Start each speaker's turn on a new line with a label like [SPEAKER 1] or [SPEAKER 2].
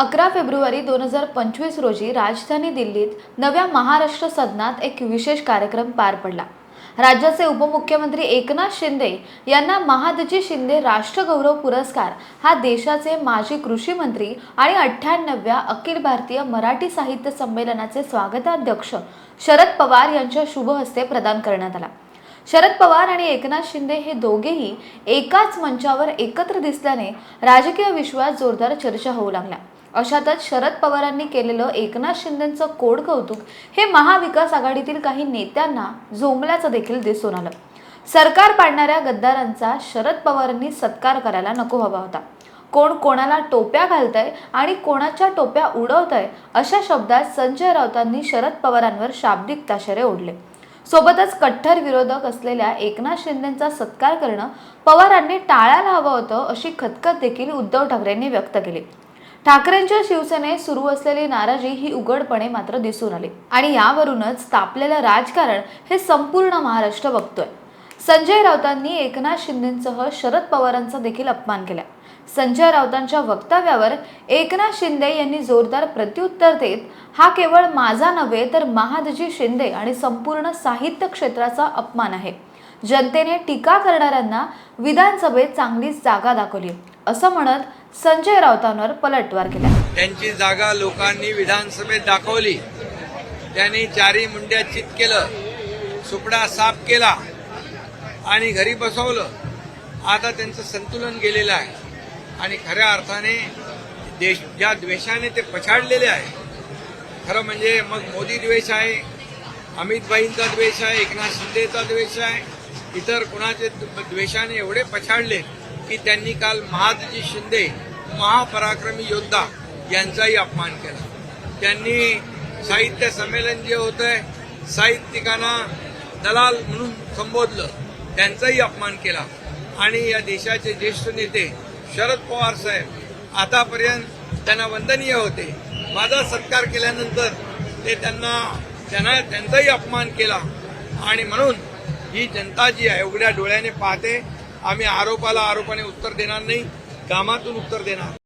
[SPEAKER 1] अकरा फेब्रुवारी दोन हजार पंचवीस रोजी राजधानी दिल्लीत नव्या महाराष्ट्र सदनात एक विशेष कार्यक्रम पार पडला. राज्याचे उपमुख्यमंत्री एकनाथ शिंदे यांना महादजी शिंदे राष्ट्रगौरव पुरस्कार हा देशाचे माजी कृषी मंत्री आणि अठ्ठ्याण्णव्या अखिल भारतीय मराठी साहित्य संमेलनाचे स्वागताध्यक्ष शरद पवार यांच्या शुभ हस्ते प्रदान करण्यात आला. शरद पवार आणि एकनाथ शिंदे हे दोघेही एकाच मंचावर एकत्र दिसल्याने राजकीय विश्वास जोरदार चर्चा होऊ लागल्या. अशातच शरद पवारांनी केलेलं एकनाथ शिंदेचं कोड कौतुक हे महाविकास आघाडीतील काही नेत्यांना झोंबल्याचं देखील दिसून आलं. सरकार पाडणाऱ्या गद्दारांचा शरद पवारांनी सत्कार करायला नको हवा होता. कोण कोणाला टोप्या घालतंय आणि कोणाच्या टोप्या उडवतंय अशा शब्दात संजय राऊतांनी शरद पवारांवर शाब्दिक ताशेरे ओढले. सोबतच कट्टर विरोधक असलेल्या एकनाथ शिंदेचा सत्कार करणं पवारांनी टाळायला हवं होतं अशी खतखत देखील उद्धव ठाकरेंनी व्यक्त केली. ठाकरेंच्या शिवसेनेत सुरू असलेली नाराजी ही उघडपणे मात्र दिसून आली. आणि यावरूनच तापलेलं राजकारण हे संपूर्ण महाराष्ट्र बघतोय. संजय राऊतांनी एकनाथ शिंदेसह शरद पवारांचा देखील अपमान केला. संजय राऊतांच्या वक्तव्यावर एकनाथ शिंदे यांनी जोरदार प्रत्युत्तर देत हा केवळ माझा नव्हे तर महादजी शिंदे आणि संपूर्ण साहित्य क्षेत्राचा अपमान आहे. जनतेने टीका करणाऱ्यांना विधानसभेत चांगलीच जागा दाखवली. असं म्हणत संजय राऊतांवर पलटवार केला.
[SPEAKER 2] त्यांची जागा लोकांनी विधानसभेत दाखवली. त्यांनी चारी मुंड्या चित केलं सुपडा साफ केला आणि घरी बसवलं. आता त्यांचं संतुलन गेलेलं आहे. आणि खऱ्या अर्थाने देश ज्या द्वेषाने ते पछाडलेले आहे खरं म्हणजे मग मोदी द्वेष आहे अमितभाईंचा द्वेष आहे एकनाथ शिंदेचा द्वेष आहे इतर कुणाचे द्वेषाने एवढे पछाडले की त्यांनी काल महादजी शिंदे महापराक्रमी योद्धा यांचाही अपमान केला. त्यांनी साहित्य संमेलन जे होतंय साहित्यिकांना दलाल म्हणून संबोधलं त्यांचाही अपमान केला. आणि या देशाचे ज्येष्ठ नेते शरद पवार साहेब आतापर्यंत त्यांना वंदनीय होते. माझा सत्कार केल्यानंतर ते त्यांना त्यांना त्यांचाही अपमान केला. आणि म्हणून ही जनता जी आहे उघड्या डोळ्याने पाहते आम्ही आरोपाला आरोपाने उत्तर देणार नाही कामातून उत्तर देणार.